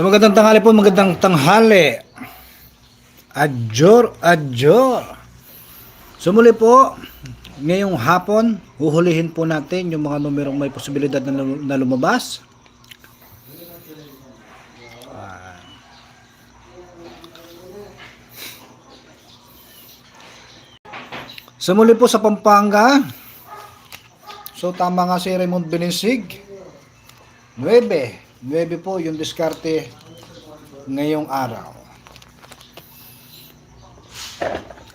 So magandang tanghali po, magandang tanghali. Adjor, adjor. So muli po, ngayong hapon, huhulihin po natin yung mga numerong may posibilidad na, na lumabas. Ah. So muli po sa Pampanga, so tama nga si Raymond Benisig, 9. 9 po yung diskarte ngayong araw.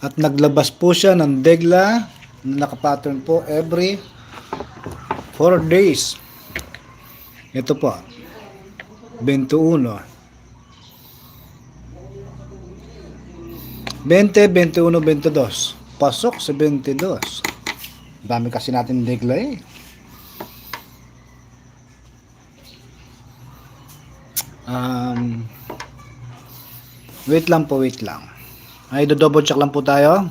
At naglabas po siya ng degla na nakapattern po every 4 days. Ito po. 21. 20, 21, 22. Pasok sa 22. Dami kasi natin degla eh. Um, wait lang po, wait lang. Ay, do double check lang po tayo.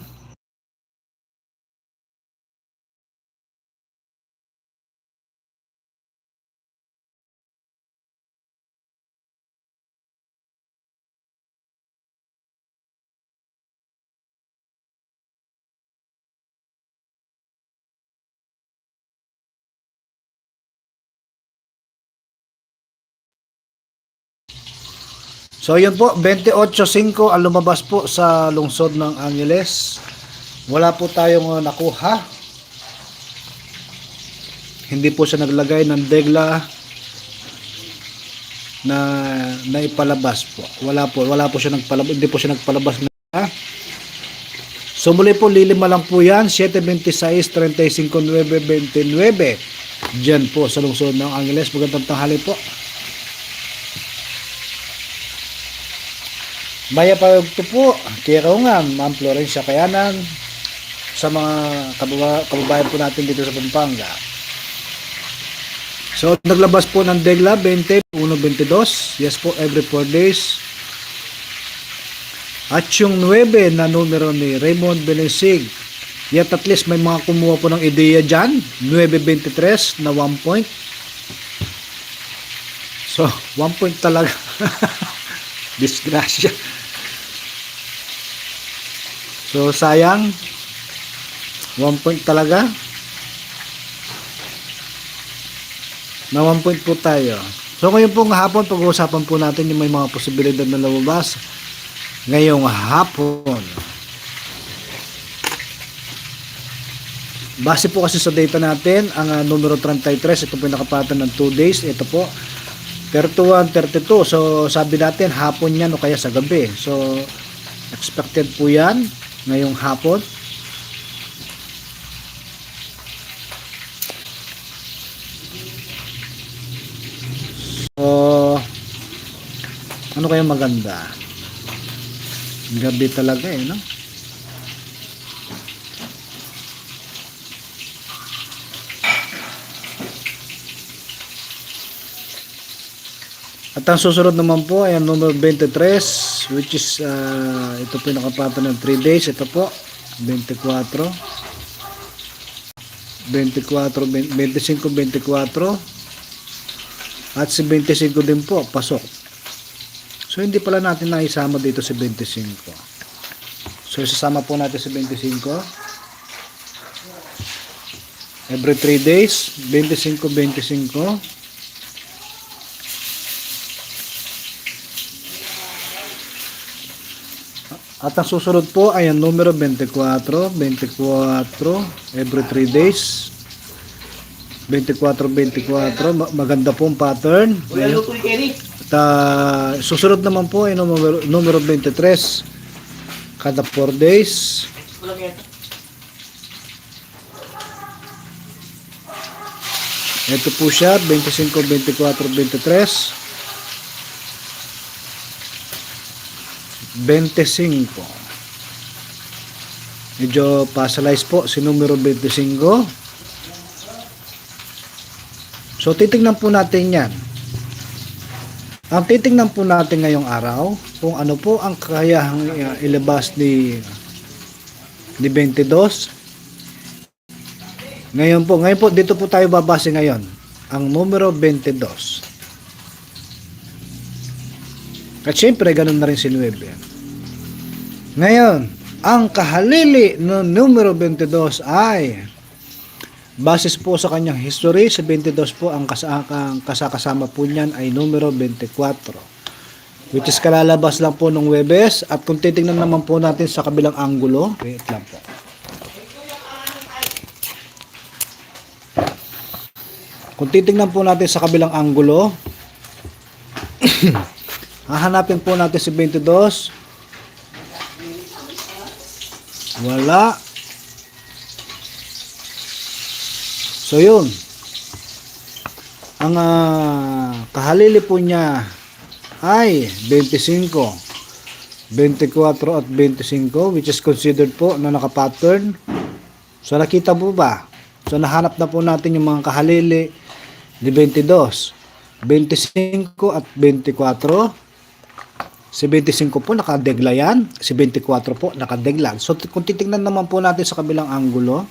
So yun po, 28.5 ang lumabas po sa lungsod ng Angeles. Wala po tayong uh, nakuha. Hindi po siya naglagay ng degla na naipalabas po. Wala po, wala po siya nagpalabas, hindi po siya nagpalabas na. So muli po, lilima lang po yan, 726, 35, 9, 29. Diyan po sa lungsod ng Angeles. Magandang tanghali po. Maya pagto po, kaya nga, Ma'am Florencia Kayanan, sa mga kababa, kababayan po natin dito sa Pampanga. So, naglabas po ng Degla 20, 1.22. Yes po, every 4 days. At yung 9 na numero ni Raymond Benesig. Yet at least may mga kumuha po ng ideya dyan. 9.23 na 1 point. So, 1 point talaga. Disgrasya. So, sayang. 1 point talaga. Na 1 point po tayo. So, ngayon pong hapon, pag-uusapan po natin yung may mga posibilidad na lumabas. Ngayong hapon. Base po kasi sa data natin, ang ah, numero 33, ito po yung nakapatan ng 2 days. Ito po, 31, 32. So, sabi natin, hapon yan o kaya sa gabi. So, expected po yan ngayong hapon. So, ano kaya maganda? Gabi talaga eh, no? At ang susunod naman po ay ang number 23 which is uh, ito po yung nakapata ng 3 days. Ito po 24 24 25 24 at si 25 din po pasok. So hindi pala natin naisama dito si 25. So isasama po natin si 25 every 3 days 25 25 At ang susunod po ay ang numero 24, 24 every 3 days. 24, 24, Ma- maganda pong pattern. At ah, susunod naman po ay numero, numero 23 kada 4 days. Ito po siya, 25, 24, 23. 25. Medyo pasalize po si numero 25. So titingnan po natin yan. Ang titingnan po natin ngayong araw kung ano po ang kakayahang uh, ilabas ni ni 22 ngayon po, ngayon po, dito po tayo babase ngayon. Ang numero 22. At syempre, ganun na rin si 9. Ngayon, ang kahalili ng numero 22 ay basis po sa kanyang history, sa 22 po ang, kasa ang kasakasama po niyan ay numero 24. Which is kalalabas lang po ng Webes at kung titingnan naman po natin sa kabilang anggulo, wait lang po. Kung titingnan po natin sa kabilang anggulo, hahanapin po natin si 22. Wala. So yun. Ang ah, kahalili po niya ay 25, 24 at 25 which is considered po na naka-pattern. So nakita po ba? So nahanap na po natin yung mga kahalili ni 22, 25 at 24. Si 25 po nakadegla yan, si 24 po nakadegla. So kung titingnan naman po natin sa kabilang anggulo,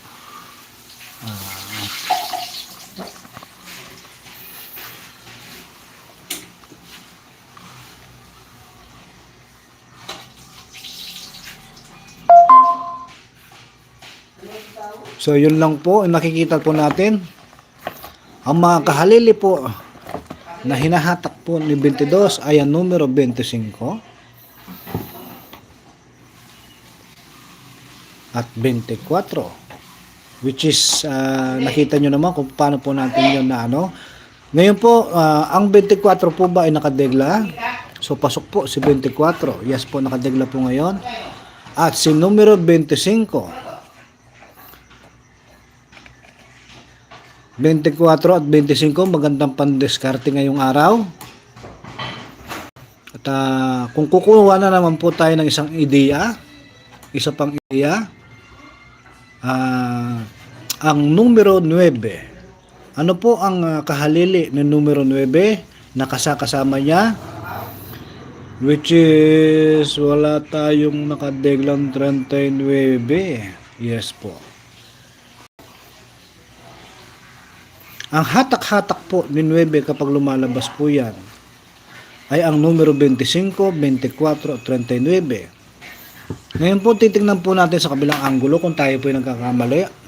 So yun lang po, nakikita po natin. Ang mga kahalili po na hinahatak po ni 22 ay ang numero 25 at 24 which is ah, nakita nyo naman kung paano po natin yun na ano. Ngayon po, ah, ang 24 po ba ay nakadegla? So pasok po si 24. Yes po, nakadegla po ngayon. At si numero 25 24 at 25 magandang pandiskarte ngayong araw. At ah, kung kukuha na naman po tayo ng isang ideya, isa pang ideya, ah, ang numero 9. Ano po ang ah, kahalili ng numero 9 na kasakasama niya? Which is wala tayong nakadeglang 39. Yes po. Ang hatak-hatak po ni 9 kapag lumalabas po yan ay ang numero 25, 24, 39. Ngayon po titingnan po natin sa kabilang anggulo kung tayo po ay nagkakamali.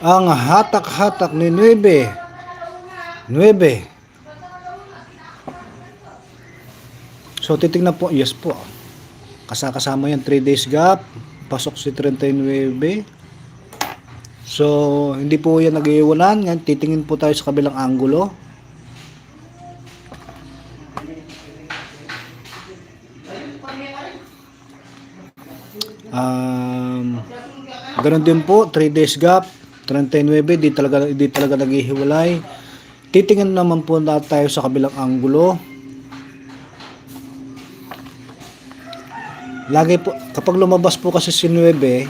Ang hatak-hatak ni 9. 9. So titingnan po, yes po. Kasakasama yan 3 days gap. Pasok si 39. So hindi po yan nag-iwanan. Ngayon titingin po tayo sa kabilang anggulo. Um, ganun din po, 3 days gap, 39, di talaga, di talaga naghihiwalay. Titingnan naman po na tayo sa kabilang anggulo. Lagi po, kapag lumabas po kasi si 9,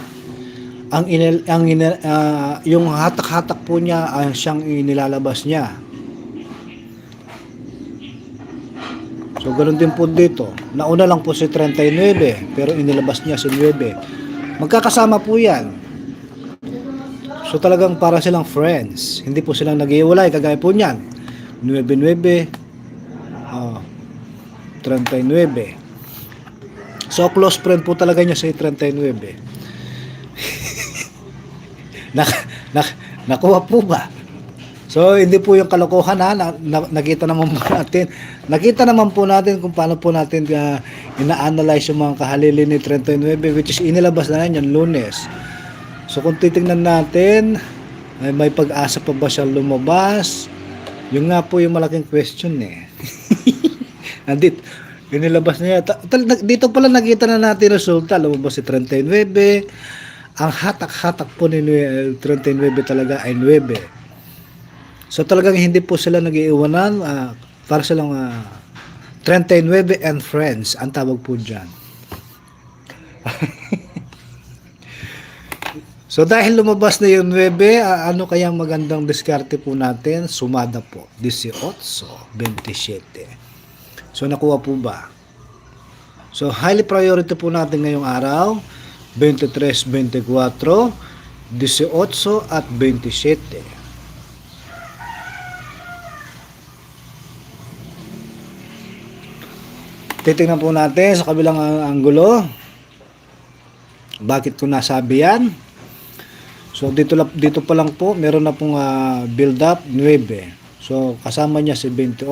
ang, inil, ang inil, ah, yung hatak-hatak po niya ang siyang inilalabas niya. So, ganun din po dito. Nauna lang po si 39, pero inilabas niya si 9. Magkakasama po yan. So, talagang para silang friends. Hindi po silang nag-iwalay, kagaya po niyan. 9-9, oh, 39. So, close friend po talaga niya si 39. nak, nak, nakuha po ba? So, hindi po yung kalokohan ha. Na, na- nakita naman po natin. Nakita naman po natin kung paano po natin uh, ina-analyze yung mga kahalili ni 39 which is inilabas na yan lunes. So, kung titingnan natin, ay may pag-asa pa ba siya lumabas? Yung nga po yung malaking question eh. Andit, inilabas niya. Dito pala nakita na natin resulta. Lumabas si 39. Ang hatak-hatak po ni nue- 39 talaga ay 9. So talagang hindi po sila nag-iiwanan, ah, para silang ah, 39 and friends, ang tawag po dyan. So dahil lumabas na yung 9, ah, ano kaya magandang diskarte po natin? Sumada po. 18, 27. So nakuha po ba? So highly priority po natin ngayong araw. 23, 24, 18 at 27. Titingnan po natin sa kabilang anggulo. Bakit ko nasabi yan? So dito dito pa lang po meron na pong ah, build up 9. So kasama niya si 28.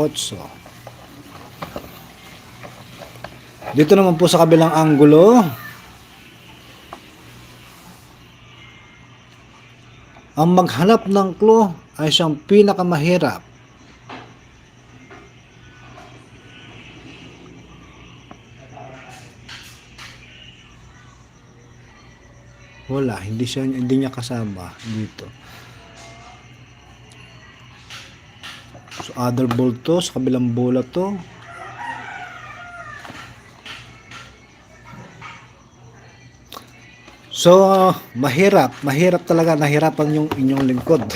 Dito naman po sa kabilang anggulo ang maghanap ng clue ay siyang pinakamahirap. Wala, hindi siya hindi niya kasama dito. So other ball to, sa kabilang bola to. So, mahirap, mahirap talaga nahirapan yung inyong lingkod.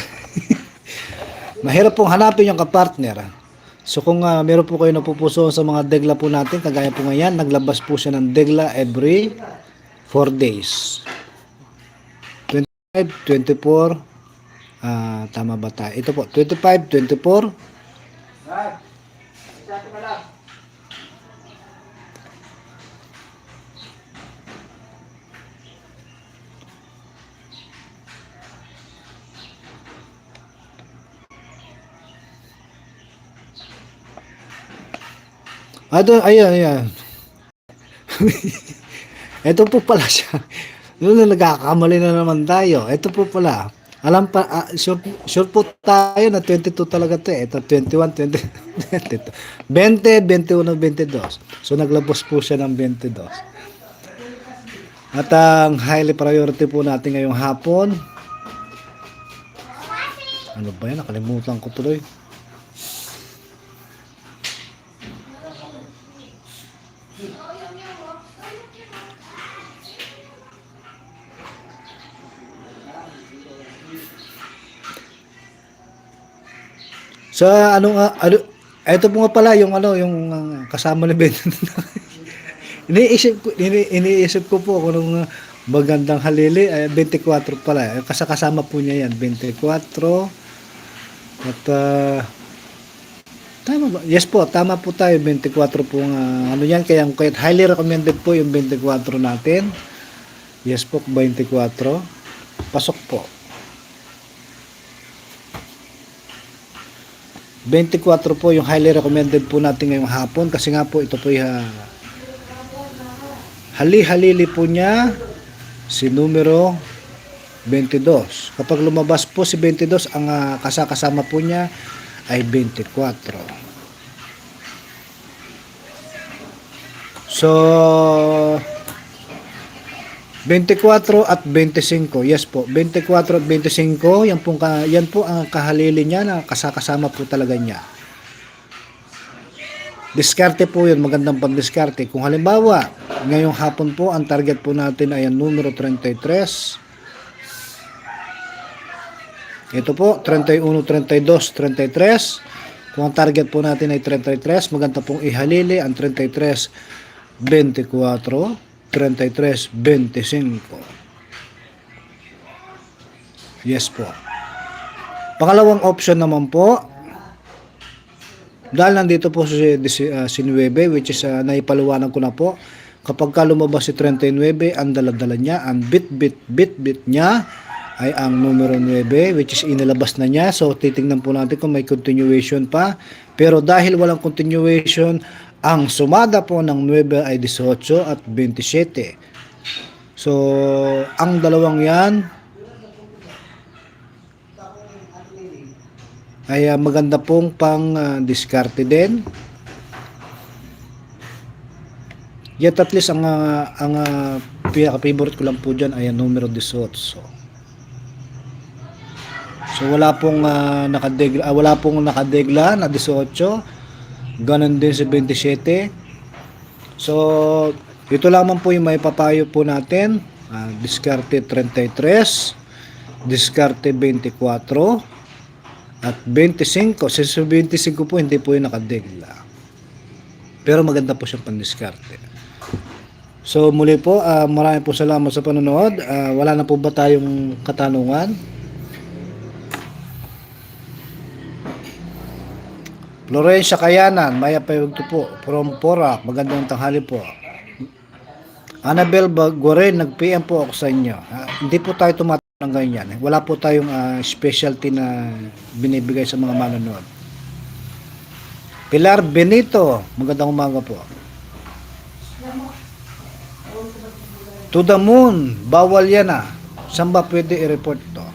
mahirap pong hanapin yung kapartner. So kung uh, meron po kayo napupuso sa mga degla po natin, kagaya po ngayon, naglabas po siya ng degla every 4 days. 25, 24, ah tama ba tayo? Ito po, 25, 24, Ito, ayan, ayan. Ito po pala siya. Noon na nagkakamali na naman tayo. Ito po pala. Alam pa, ah, sure, sure po tayo na 22 talaga to eh. Ito 21, 20, 22. 20, 21, 22. So naglabos po siya ng 22. At ang highly priority po natin ngayong hapon. Ano ba yan? Nakalimutan ko tuloy. Sa ano nga ano ito po nga pala yung ano yung ah, kasama ni Ben. iniisip ko ini, iniisip ko po kung ah, magandang halili ay 24 pala. Eh, Kasi kasama po niya yan 24 at ah, tama ba? Yes po, tama po tayo 24 po nga ano yan kaya kaya highly recommended po yung 24 natin. Yes po 24. Pasok po. 24 po yung highly recommended po natin ngayong hapon kasi nga po ito po yung ah, hali-halili po niya si numero 22. Kapag lumabas po si 22, ang ah, kasakasama po niya ay 24. So, 24 at 25. Yes po. 24 at 25, yan po, yan po ang kahalili niya na kasakasama po talaga niya. Diskarte po yun, magandang pagdiskarte. Kung halimbawa, ngayong hapon po, ang target po natin ay ang numero 33. Ito po, 31, 32, 33. Kung ang target po natin ay 33, maganda pong ihalili ang 33, 24, 33, 25. Yes po. Pangalawang option naman po, dahil nandito po si, uh, si 9, which is uh, naipaliwanag ko na po, kapag ka lumabas si 39, ang daladala niya, ang bit, bit, bit, bit niya, ay ang numero 9, which is inilabas na niya. So, titingnan po natin kung may continuation pa. Pero dahil walang continuation, ang sumada po ng 9 ay 18 at 27. So, ang dalawang yan ay ah, maganda pong pang ah, diskarte din. Yet at least ang ah, ang uh, pinaka-favorite ko lang po diyan ay ang numero 18. So, so wala pong ah, nakadegla, ah, wala pong nakadegla na 18. Ganon din si 27. So, ito lamang po yung may papayo po natin. ah, diskarte 33, diskarte 24, at 25. Sa 25 po, hindi po yung nakadigla. Pero maganda po siyang pandiskarte. So muli po, ah, marami po salamat sa panonood. Ah, wala na po ba tayong katanungan? Florencia Kayanan, Maya Payugto po, from Porac, magandang tanghali po. Annabel Baguren, nag-PM po ako sa inyo. Ah, hindi po tayo tumatanong ng ganyan. Wala po tayong ah, specialty na binibigay sa mga manonood. Pilar Benito, magandang umaga po. To the moon, bawal yan ah. Saan ba pwede i-report to?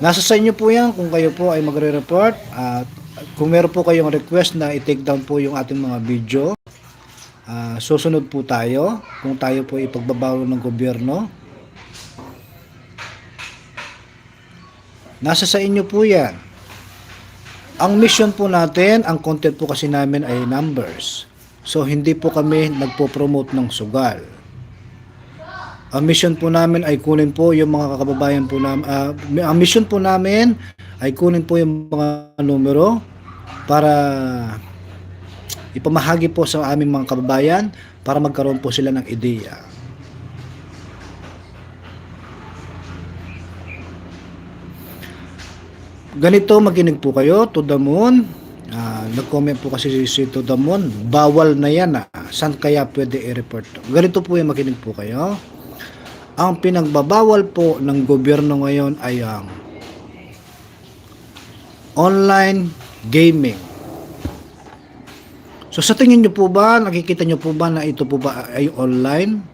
Nasa sa inyo po yan kung kayo po ay magre-report at kung meron po kayong request na i-take down po yung ating mga video, ah, susunod po tayo kung tayo po ipagbabawal ng gobyerno. Nasa sa inyo po yan. Ang mission po natin, ang content po kasi namin ay numbers. So hindi po kami nagpo-promote ng sugal. Ang mission po namin ay kunin po yung mga kababayan po namin. ang mission po namin ay kunin po yung mga numero para ipamahagi po sa aming mga kababayan para magkaroon po sila ng ideya. Ganito makinig po kayo to the moon. Ah, nag-comment po kasi si, to the moon, bawal na yan ah. Saan kaya pwede i-report to? Ganito po yung makinig po kayo. Ang pinagbabawal po ng gobyerno ngayon ay ang online gaming. So sa tingin nyo po ba, nakikita nyo po ba na ito po ba ay online?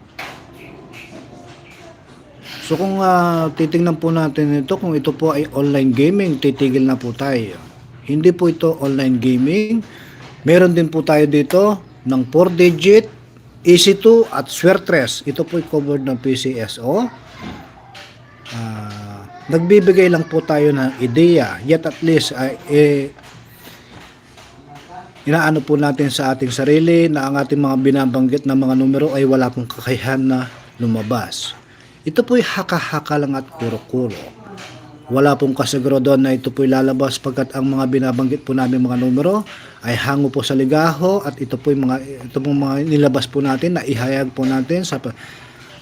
So kung ah, titingnan po natin ito, kung ito po ay online gaming, titigil na po tayo. Hindi po ito online gaming. Meron din po tayo dito ng 4 digit, EC2 at Swertres. Ito po covered ng PCSO. Ah, nagbibigay lang po tayo ng ideya. Yet at least ay eh, inaano po natin sa ating sarili na ang ating mga binabanggit na mga numero ay wala pong kakayahan na lumabas. Ito po'y haka-haka lang at kuro-kuro. Wala pong kasiguro doon na ito po'y lalabas pagkat ang mga binabanggit po namin mga numero ay hango po sa ligaho at ito po'y mga, ito pong mga nilabas po natin na ihayag po natin sa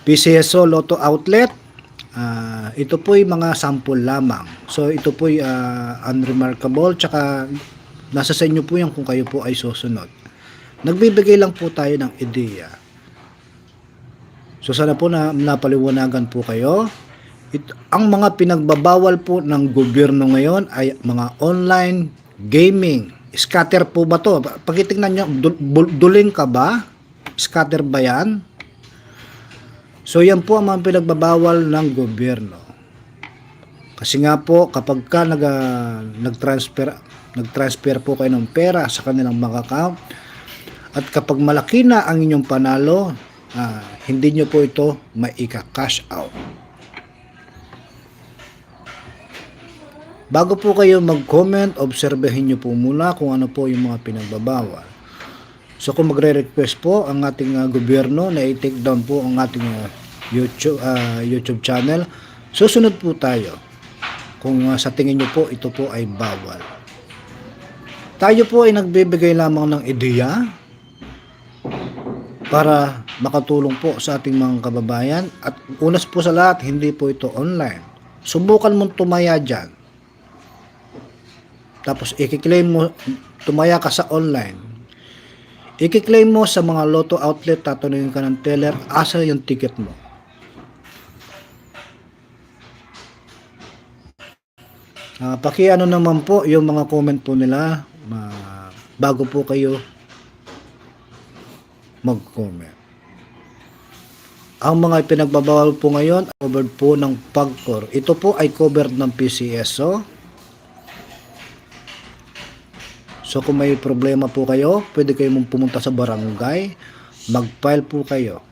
PCSO Lotto Outlet. Ah, ito po'y mga sample lamang. So ito po'y ah, unremarkable tsaka nasa sa inyo po yan kung kayo po ay susunod. Nagbibigay lang po tayo ng ideya. So sana po na napaliwanagan po kayo. It, ang mga pinagbabawal po ng gobyerno ngayon ay mga online gaming. Scatter po ba to? Pakitingnan nyo, duling ka ba? Scatter ba yan? So yan po ang mga pinagbabawal ng gobyerno. Kasi nga po, kapag ka nag, ah, nag-transfer, nag-transfer po kayo ng pera sa kanilang mga account, at kapag malaki na ang inyong panalo, ah, hindi nyo po ito maika-cash out. Bago po kayo mag-comment, obserbahin nyo po muna kung ano po yung mga pinagbabawal. So kung magre-request po ang ating ah, gobyerno na i-take down po ang ating ah, YouTube, ah, YouTube channel, susunod po tayo kung ah, sa tingin nyo po ito po ay bawal. Tayo po ay nagbibigay lamang ng ideya para makatulong po sa ating mga kababayan at unas po sa lahat, hindi po ito online. Subukan mong tumaya dyan. Tapos i-claim mo, tumaya ka sa online. I-claim mo sa mga lotto outlet, tatanungin ka ng teller, asa yung ticket mo. Ah, pakiano naman po yung mga comment po nila ma- bago po kayo mag-comment. Ang mga pinagbabawal po ngayon, covered po ng PAGCOR. Ito po ay covered ng PCSO. So kung may problema po kayo, pwede kayo pumunta sa barangay, mag-file po kayo.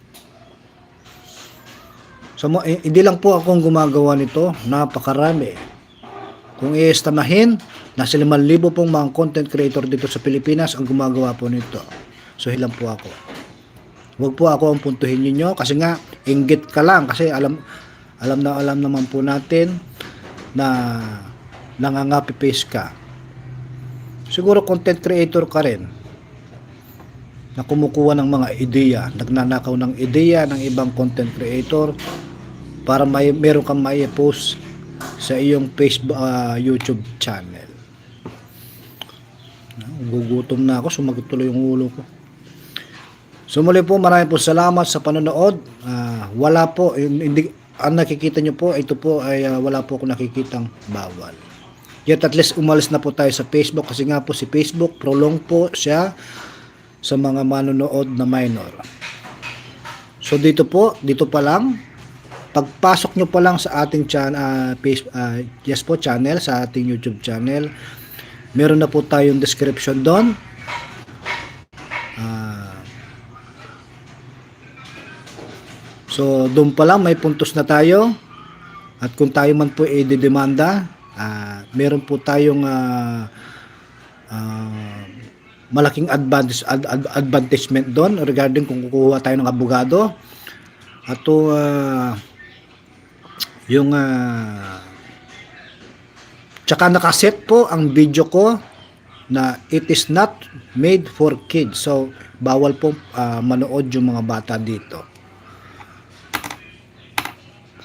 So eh, hindi lang po akong gumagawa nito, napakarami. Kung i-estamahin, nasa 5,000 pong mga content creator dito sa Pilipinas ang gumagawa po nito. So ilan po ako. Huwag po ako ang puntuhin ninyo kasi nga inggit ka lang kasi alam alam na alam naman po natin na nangangapi face ka. Siguro content creator ka rin na kumukuha ng mga ideya, nagnanakaw ng ideya ng ibang content creator para may meron kang may post sa iyong Facebook ah, YouTube channel. Gugutom na ako, sumagot tuloy yung ulo ko. So muli po, maraming po salamat sa panonood. Ah, wala po, hindi, ang nakikita nyo po, ito po ay ah, wala po ako nakikitang bawal. Yet at least umalis na po tayo sa Facebook kasi nga po si Facebook, prolong po siya sa mga manonood na minor. So dito po, dito pa lang, pagpasok nyo pa lang sa ating channel, yes po channel, sa ating YouTube channel, meron na po tayong description doon. Ah, so doon pa lang may puntos na tayo. At kung tayo man po i-demanda, ah, meron po tayong ah, ah, malaking advantage ad, ad- advantagement doon regarding kung kukuha tayo ng abogado. At ah, yung ah, tsaka nakaset po ang video ko na it is not made for kids. So, bawal po ah, manood yung mga bata dito.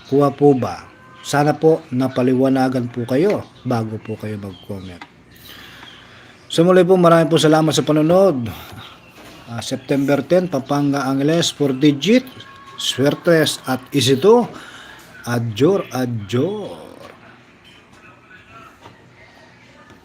Kuha po ba? Sana po napaliwanagan po kayo bago po kayo mag-comment. So po maraming po salamat sa panonood. Ah, September 10, Pampanga Angeles, 4 digit, Swertres at Isito, Adjor, Adjor.